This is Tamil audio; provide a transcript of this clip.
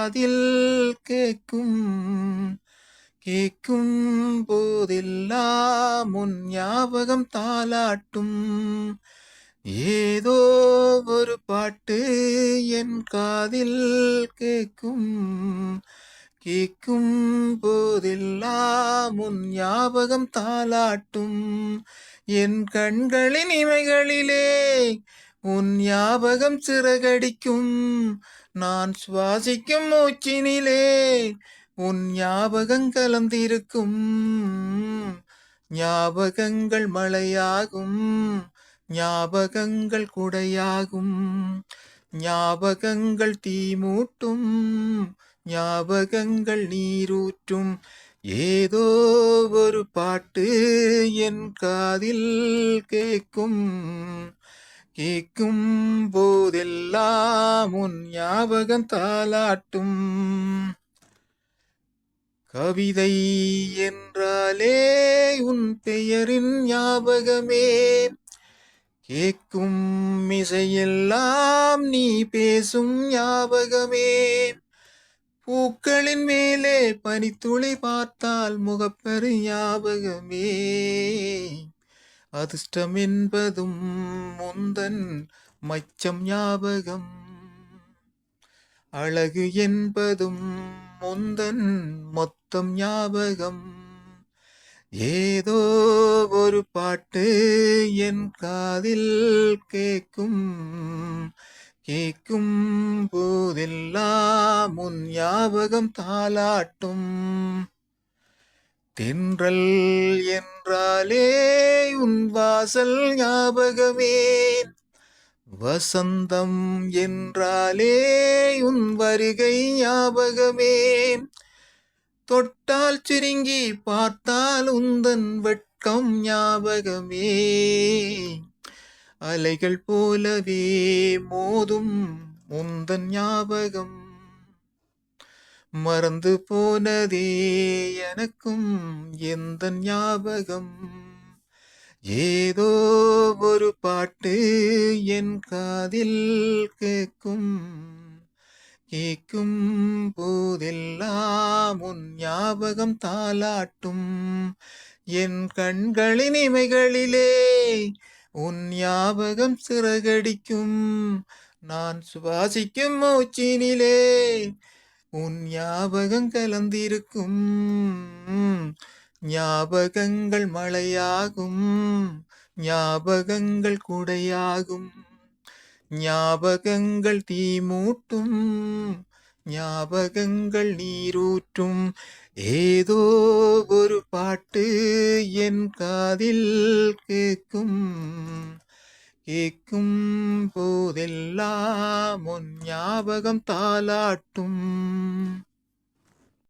காதில் கேட்கும் கேட்கும் போதெல்லாம் உன் ஞாபகம் தாளாட்டும். ஏதோ ஒரு பாட்டு என் காதில் கேட்கும் கேட்கும் போதெல்லாம் உன் ஞாபகம் தாளாட்டும். என் கண்களின் இமைகளிலே உன் ஞாபகம் சிறகடிக்கும். நான் சுவாசிக்கும் மூச்சினிலே உன் ஞாபகம் கலந்திருக்கும். ஞாபகங்கள் மழையாகும். ஞாபகங்கள் குடையாகும். ஞாபகங்கள் தீமூட்டும் ஞாபகங்கள் நீரூற்றும். ஏதோ ஒரு பாட்டு என் காதில் கேட்கும் கேட்கும் போதெல்லாம் உன் ஞாபகம் தாலாட்டும் கவிதை என்றாலே உன் பெயரின் ஞாபகமே. கேட்கும் இசையெல்லாம் நீ பேசும் ஞாபகமே. பூக்களின் மேலே பனித்துளி பார்த்தால் முகப்பெரு ஞாபகமே. அதிர்ஷ்டம் என்பதும் முந்தன் மச்சம் ஞாபகம். அழகு என்பதும் முந்தன் மொத்தம் ஞாபகம். ஏதோ ஒரு பாட்டு என் காதில் கேட்கும் கேட்கும் போதெல்லாம் உன் ஞாபகம் தாளாட்டும். தென்றல் என்றாலே உன் வாசல் ஞாபகமே. வசந்தம் என்றாலே உன் வருகை ஞாபகமே. தொட்டால் சுருங்கி பார்த்தால் உந்தன் வெட்கம் ஞாபகமே. அலைகள் போலவே மோதும் முந்தன் ஞாபகம். மறந்து போனதே எனக்கும் எந்த ஞாபகம்? ஏதோ ஒரு பாட்டு என் காதில் கேட்கும் கேட்கும் போதெல்லாம் உன் ஞாபகம் தாளாட்டும். என் கண்களின் இமைகளிலே உன் ஞாபகம் சிறகடிக்கும். நான் சுவாசிக்கும் மூச்சினிலே உன் ஞாபகம் கலந்திருக்கும். ஞாபகங்கள் மழையாகும் ஞாபகங்கள் குடையாகும். ஞாபகங்கள் தீமூட்டும் ஞாபகங்கள் நீரூற்றும். ஏதோ ஒரு பாட்டு என் காதில் கேட்கும் கேட்கும் போதெல்லாம் உன் ஞாபகம் தாளாட்டும்.